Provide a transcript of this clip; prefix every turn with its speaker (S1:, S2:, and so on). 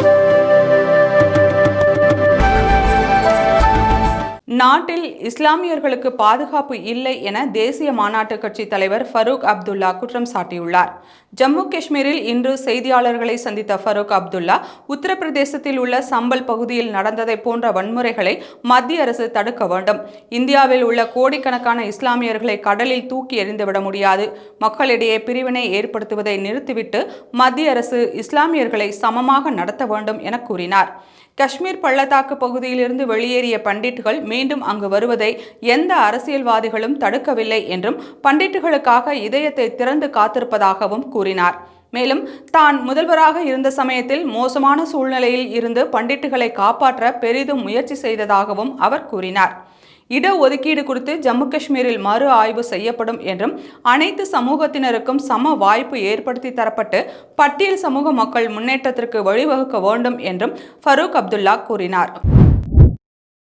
S1: Thank you. நாட்டில் இஸ்லாமியர்களுக்கு பாதுகாப்பு இல்லை என தேசிய மாநாட்டு கட்சி தலைவர் ஃபரூக் அப்துல்லா குற்றம் சாட்டியுள்ளார். ஜம்மு காஷ்மீரில் இன்று செய்தியாளர்களை சந்தித்த ஃபரூக் அப்துல்லா உத்தரப்பிரதேசத்தில் உள்ள சம்பல் பகுதியில் நடந்ததை போன்ற வன்முறைகளை மத்திய அரசு தடுக்க வேண்டும். இந்தியாவில் உள்ள கோடிக்கணக்கான இஸ்லாமியர்களை கடலில் தூக்கி எறிந்துவிட முடியாது. மக்களிடையே பிரிவினை ஏற்படுத்துவதை நிறுத்திவிட்டு மத்திய அரசு இஸ்லாமியர்களை சமமாக நடத்த வேண்டும் என கூறினார். காஷ்மீர் பள்ளத்தாக்கு பகுதியிலிருந்து வெளியேறிய பண்டிட்டுகள் மீண்டும் அங்கு வருவதை எந்த அரசியல்வாதிகளும் தடுக்கவில்லை என்றும் பண்டிட்டுகளுக்காக இதயத்தை திறந்து காத்திருப்பதாகவும் கூறினார். மேலும் தான் முதல்வராக இருந்த சமயத்தில் மோசமான சூழ்நிலையில் இருந்து பண்டிட்டுகளை காப்பாற்ற பெரிதும் முயற்சி செய்ததாகவும் அவர் கூறினார். இடஒதுக்கீடு குறித்து ஜம்மு காஷ்மீரில் மறு ஆய்வு செய்யப்படும் என்றும் அனைத்து சமூகத்தினருக்கும் சம வாய்ப்பு ஏற்படுத்தி தரப்பட்டு பட்டியல் சமூக மக்கள் முன்னேற்றத்திற்கு வழிவகுக்க வேண்டும் என்றும் ஃபரூக் அப்துல்லா கூறினார்.